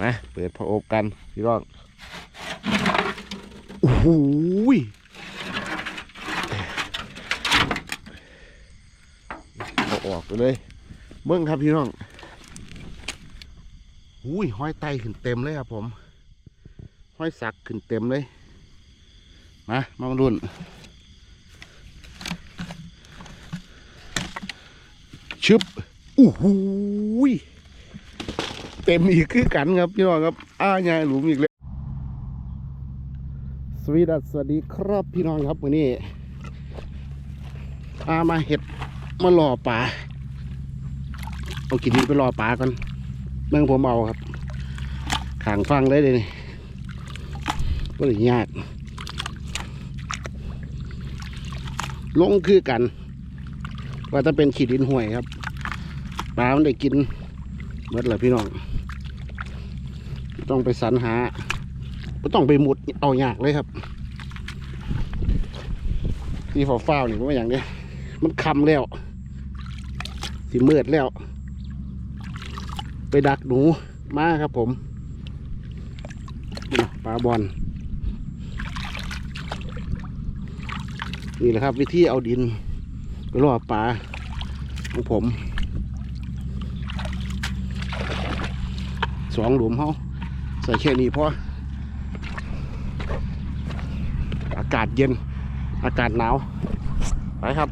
มาเปิดพระอบกันพี่น้องโอ้โหเอาออกไปเลยเบิ้งครับพี่น้องหุยห้อยไตขึ้นเต็มเลยครับผมห้อยสักขึ้นเต็มเลย มา มามาดุนชึบอู้หูย เต็มอีกคือกันครับพี่น้องครับ อ้ายายหลุมอีกเลยสวีดัสสวัสดีครับพี่น้องครับวันนี้อามาเห็ดมาล่อปลาเอากินนี้ไปล่อปลากันเมื่อผมเอาครับขางฟังเลยเลยนี่ก็เลยยาก ลงคือกัน ว่าจะเป็นขีดินห่วยครับปลามันได้กินเมื่อไรพี่น้อง ต้องไปสรรหาก็ต้องไปหมุดเอาอยากเลยครับที่ฟ้าฟ้าวนี่ว่าอย่างเนี้มันคำแล้วสิมืดแล้ว ไปดักหนูมาครับผมปลาบอลนี่แหละครับวิธีเอาดินไปล่อปลาของผมสองหลุมเขา ใส่แค่นี้พออากาศเย็น อากาศหนาว ไปครับ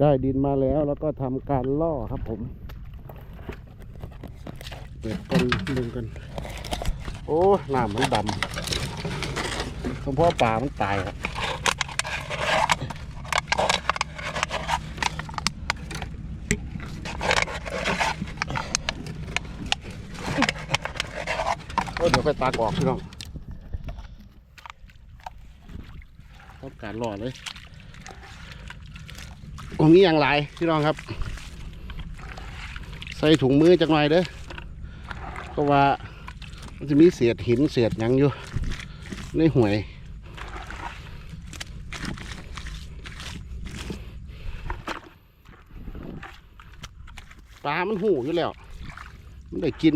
ได้ดินมาแล้วแล้วก็ทำการล่อครับผม เปิดกันดึงกัน โอ้น้ำมันดำเพราะปลามันตายครับ เดี๋ยวไปตากออกพี่น้องต้องการรอเลยตรงนี้อย่างไรพี่น้องครับ ใส่ถุงมือจักหน่อยเด้อเพราะว่ามันจะมีเศษหินเศษหยังอยู่ในหวยปลามันหูอยู่แล้ว มันได้กิน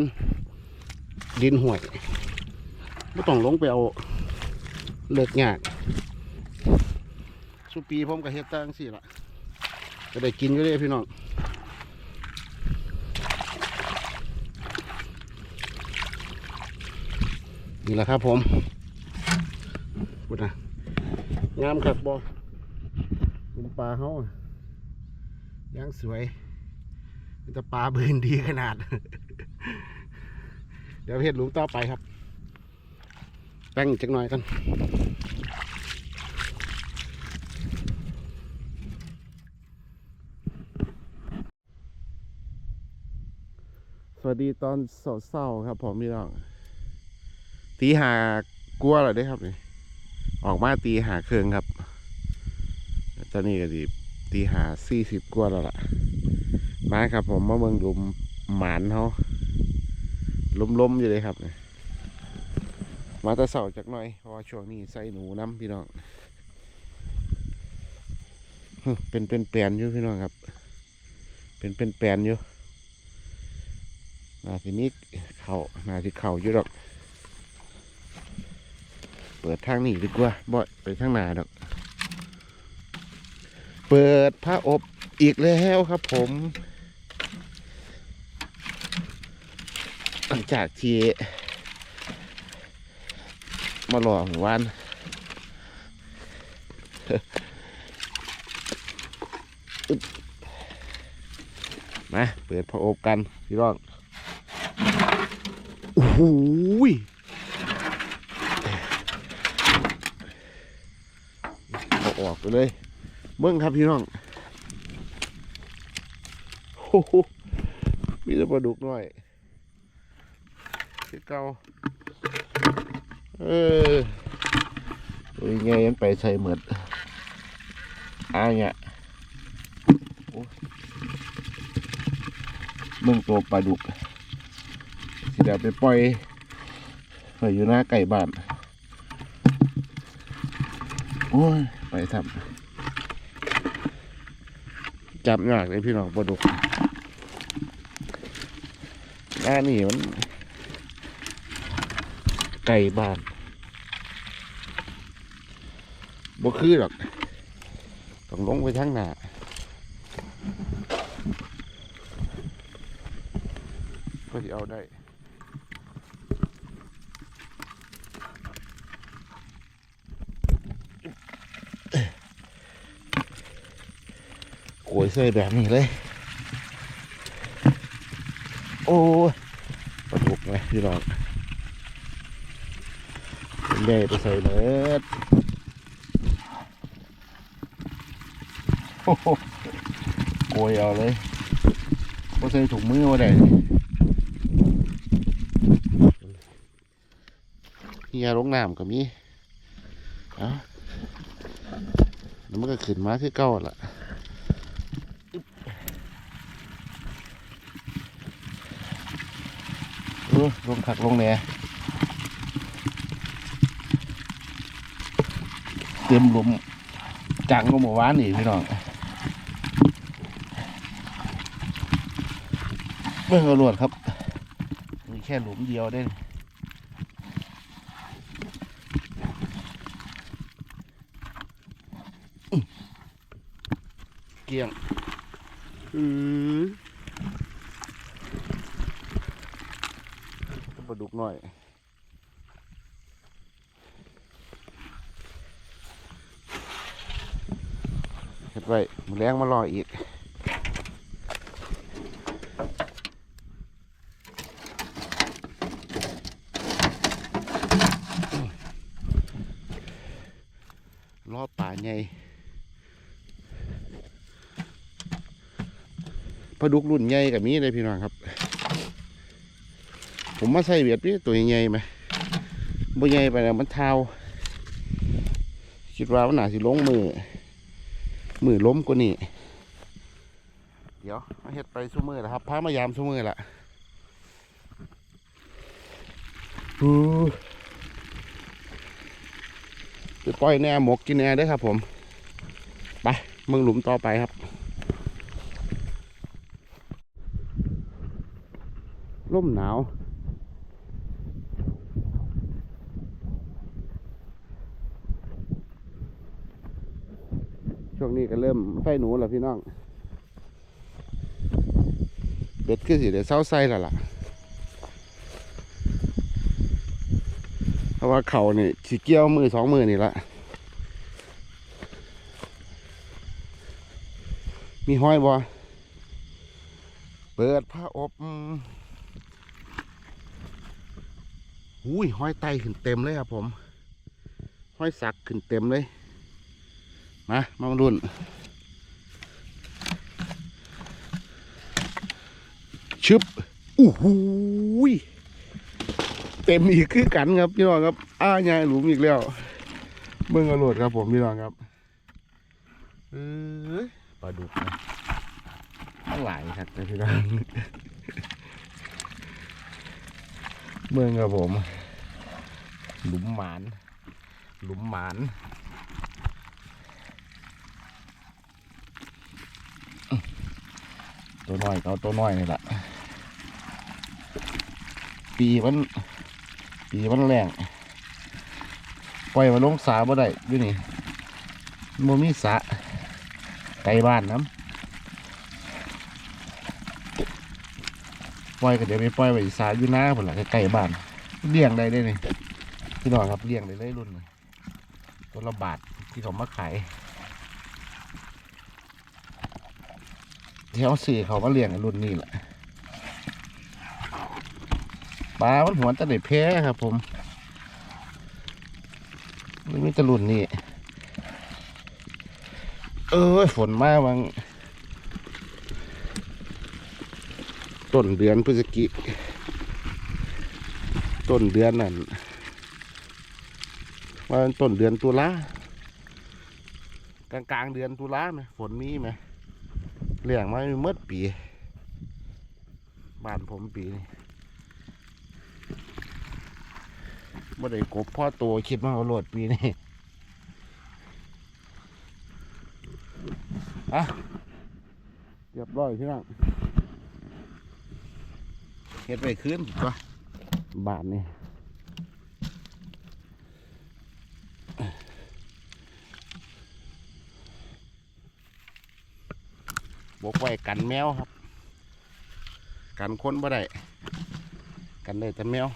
ดินห่วยไม่ต้องลงไปเอาเลิกยากสุปีผมกับเฮ็ดตั้งสี่ละก็ได้กินก็ได้พี่น้องนี่แหละครับผมพูดนะงามครับบอลุมปลาเขาย่างสวยแต่ปลาเบินดีขนาด เดี๋ยวเห็ดหลุมต่อไปครับแป้งจักหน่อยกันสวัสดีตอนเศร้าๆครับผมพี่น้องตีหากลัวเหรอได้ครับนี่ออกมาตีหาเครื่องครับตอนนี้ก็ดีตีหาสี่สิบกว่าแล้วล่ะ มาครับผมมาเมืองดุมหมานเขา ล้มๆอยู่เลยครับนี่มาแต่เสาจากหน่อยเพราะว่าช่วงนี้ใส่หนูน้ำพี่น้องเป็นเป็นแปลนอยู่พี่น้องครับ เป็นเป็นแปลนอยู่นาทีนี้เข่านาทีเข่าอยู่ดอก เปิดทางนี้ดีกว่าบ่อยไปทางหนาดอก เปิดผ้าอบอีกแล้วครับผม หลังจากที่มาหล่อหมู่บ้านมาเปิดผ้าอบกัน พี่น้องโอ้โหเอาออกไปเลยเบิ้งครับพี่น้องโอ้โหมีแต่ปลาดุกน้อย คือเก่าเออตัวยังไงมันไปใส่เหมือดอ่าเนี่ยโอ้ยเบิ่งตัวปลาดุกสิเดี๋ยวไปปล่อยไว้อยู่หน้าไก่บ้าน โอ้ย ไปทำจับยากเลยพี่น้องปลาดุกงานี่มัน ไก่บ้านบ่คือหรอกต้องลงไปทั้งหน้าก็จะเอาได้โอยใส่แบบนี้เลย โอ้ปลาดุกไหมพี่น้อง ใหญ่ไปใส่เนิดโอ้โหโกยเอาเลยก็ใส่ถุงมือมาได้เฮียลงน้ำกับมีเอ้าแล้วมันก็ขึ้นมาที่เก้าล่ะเออลงขักลงแหน่เต็มหลุมจังก็หมู่บ้านนี่พี่น้องเมื่อรวดครับมีแค่หลุมเดียวได้นี่อื้อเกลียงอือปลาดุกหน่อยเห็ด ไว้มือแรงมารออีกรอป่าใหญ่ปลาดุกรุ่นใหญ่กับมีเลยพี่น้องครับ ผมมาใส่เบียดพี่ตัวใหญ่ไหมบ่ใหญ่ไปแล้วมันเท้าคิดว่ามันน่าสิลงมือ มือล้มกว่านี่เดี๋ยวมาเฮ็ดไปสู้มือแล้วครับพามายามสู้มือละอู้ไปปล่อยแหน่หมกกินแหน่เด้วยครับ ผมไปมึงหลุมต่อไปครับร่มหนาว ช่วงนี้ก็เริ่มไฟหนูแล้วพี่น้อง เบ็ดคือสิเดี๋ยวเศร้าไส้แล้วล่ะ เพราะว่าเขานี่สิเกี่ยวมือสองมือนี่ละ มีห้อยบ่เปิดผ้าอบหุยห้อยไตขึ้นเต็มเลยครับผม ห้อยสักขึ้นเต็มเลย มามามาดุนชึบอู้หูยเต็มอีกคือกันครับพี่น้องครับ อ้ายายหลุมอีกแล้ว เบิ่งกระโหลดครับผมพี่น้องครับเอ้ยปลาดุกนะทั้งหลายครับพี่น้องเบิ่งครับผม หลุมหมาน หลุมหมาน ตัวน้อยเอาตัวน้อยนี่แหละปีมันปีมันแรงปล่อยมาลงสาบ่ได้อยู่นี่มันบ่มีสะไกลบ้านน้ำปล่อยก็เดี๋ยวไปปล่อยไว้สาอยู่หน้าพุ่นละใกล้บ้านเลี้ยงได้ได้นี่พี่น้องครับเลี้ยงได้เลยรุ่นตัวละบาทที่เขามาขาย ที่เขาสื่เขามาเลี้ยงรุ่นนี้แหละปลามันหัวตะเด็ดแพ้ครับ ผมมันมีตะรุ่นนี้เออฝนมาบางต้นเดือนพฤศจิกต้นเดือนนั่นว่าต้นเดือนตุลากลางกลางเดือนตุลาไหมฝนมีไหม เลี้ยงมาเมื่อปีบ้านผมปีนี้บ่ได้กบพ่อตัวคิดว่าเอาโหลดปีนี้อะเรียบร้อยพี่น้องเฮ็ดไปคืนตัวบาทนี่ บกไว้กันแมวครับ กันคนบ่ได้กันได้แต่แมว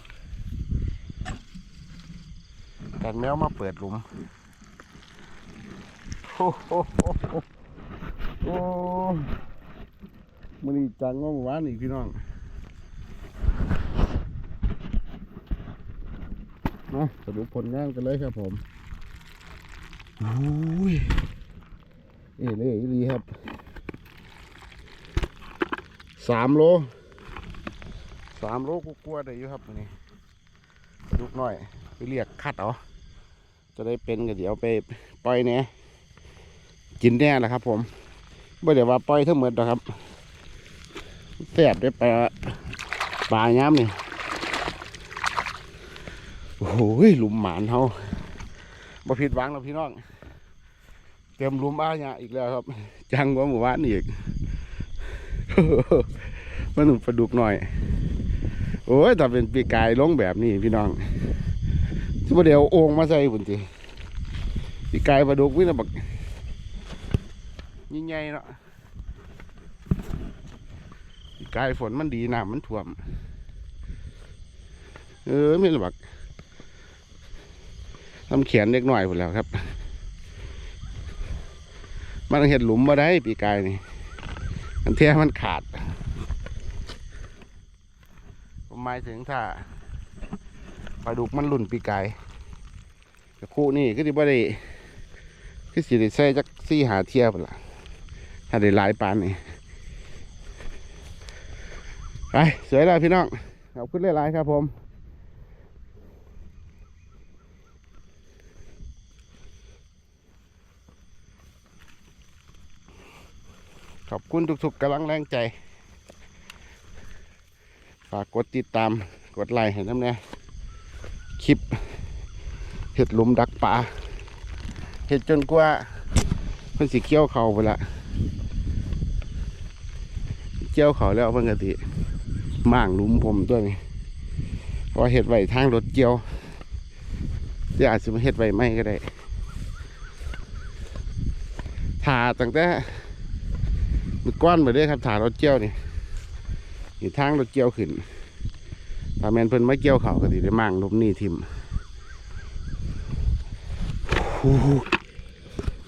กันแมวมาเปิดหลุมโอ้โหโอ้มันนี่จังว่าหมู่บ้านอีกพี่น้องมาสรุปผลงานกันเลยครับผมโอ้ยเอ๋เลยอีหลีครับ สามโลสามโลกูกลัวได้อยู่ครับนนี้ลูกน้อย ไปเรียกคัดเอาจะได้เป็นก็เดี๋ยวไปปล่อยเนี่ยกินแน่แหละครับ ผมไม่เดี๋ยวว่าปล่อยทั้งหมดหรอกครับแสบได้ปลาปลาย้ำนี่โอ้โหหลุมหมานเขาบ่ผิดหวังหรอกพี่น้องเต็มหลุมอ้าเนี่ยอีกแล้วครับ จังกว่าหมู่บ้านอีก มันหนุ่มปลาดุกหน่อย โอ้ยถ้าเป็นปีกายลงแบบนี้พี่น้องสมมติเดี๋ยวโอ่งมาใส่ปุ่นทีปีกายปลาดุกวิ่งบักยิ่งใหญ่เนาะปีกายฝนมันดีน้ำมันท่วม เออไม่ระบักทำเขียนเล็กหน่อยหมดแล้วครับ มันเห็ดหลุมมาได้ปีกายนี่ มันเทียมันขาด ผมหมายถึงถ้าปลาดุกมันหลุ่นปีกายแต่คู่นี่ก็ที่บ่ได้คือสิได้ใส่จักซี่หาเทียบล่ะ ถ้าได้หลายปานนี่ไปสวยแล้วพี่น้องขอบคุณหลายๆครับผม ขอบคุณทุกๆกำลังแรงใจ ฝากกดติดตามกดไลค์ให้น้ำแน่คลิปเห็ดหลุมดักป่าเห็ดจนกว่าเพิ่นสิเกี่ยวเขาไปละเกี่ยวเขาแล้วเพิ่นกติม่างหลุมผมตัวนี้เพราะว่าเห็ดไว้ทางรถเกี่ยวเดี๋ยวอาจจะมาเห็ดไว้ไม่ก็ได้ถ่าตั้งแต่ มือก้อนมาเด้อครับถ่ารถเกี่ยวนี่อยู่ทางรถเกี่ยวขึ้นถ้าแมนเพิ่นมาเกี่ยวเขาก็สิได้มั่งลบหนี่ทิม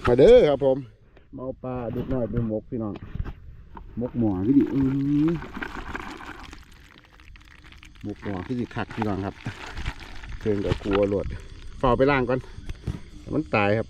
มาเด้อครับผมเมาปลาดุกน้อยไปหมกพี่น้องหมกหมอพี่ดิอื้อหมกหมอพี่ดิคักพี่น้องครับเพิ่นกับกลัวหลดฝ่าไปล่างก่อนมันตายครับ